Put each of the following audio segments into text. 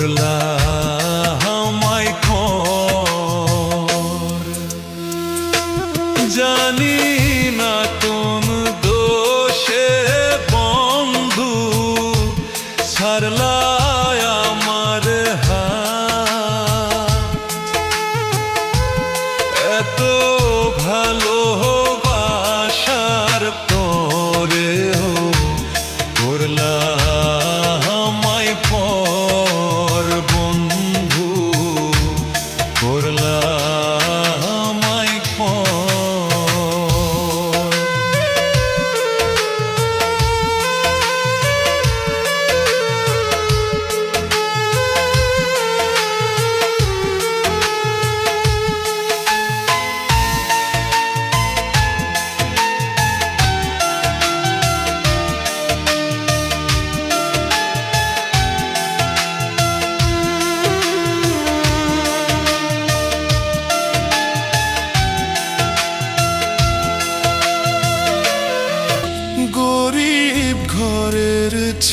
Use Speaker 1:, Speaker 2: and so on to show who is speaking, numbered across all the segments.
Speaker 1: பொருளா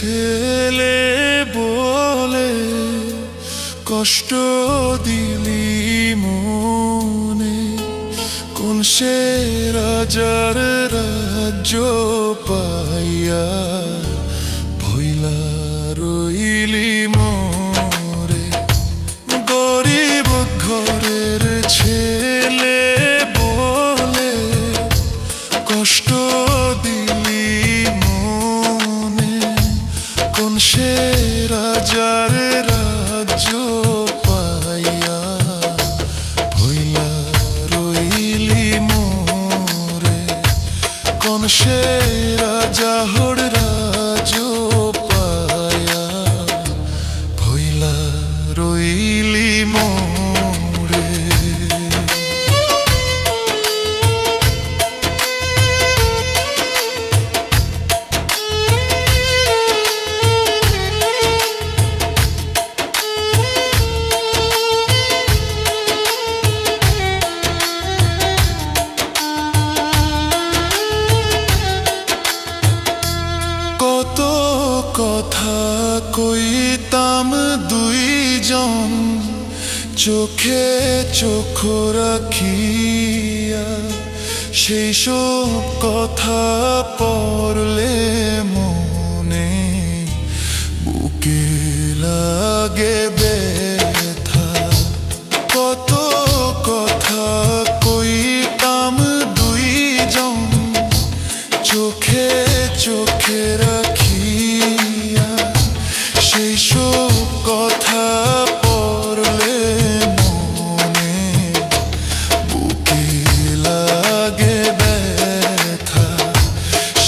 Speaker 1: ছেলে বলে কষ্ট দিলি মনে। কোন সে রাজার রাজ্য পাইয়া রাজার রাজ্য পাইয়া হইলা রইলি মোরে কোন সে রাজা হর রাজ পাইয়া হইলা রইলি মোরে কত কথা কইতাম দুইজন চোখে চোখ রাখিয়া সেই সব কথা পড়লে মনে বুকে লাগে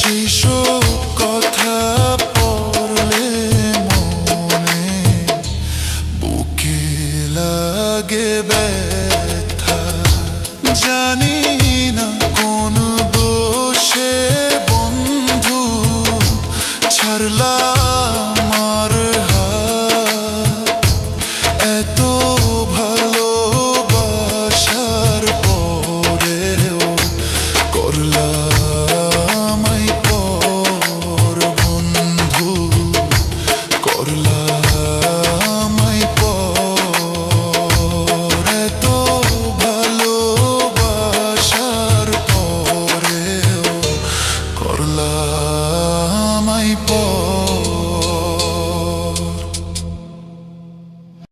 Speaker 1: সেই কথা পড়লে মনে? বুকে লাগে জানি না কোন দোষে বন্ধু। ছাড়লা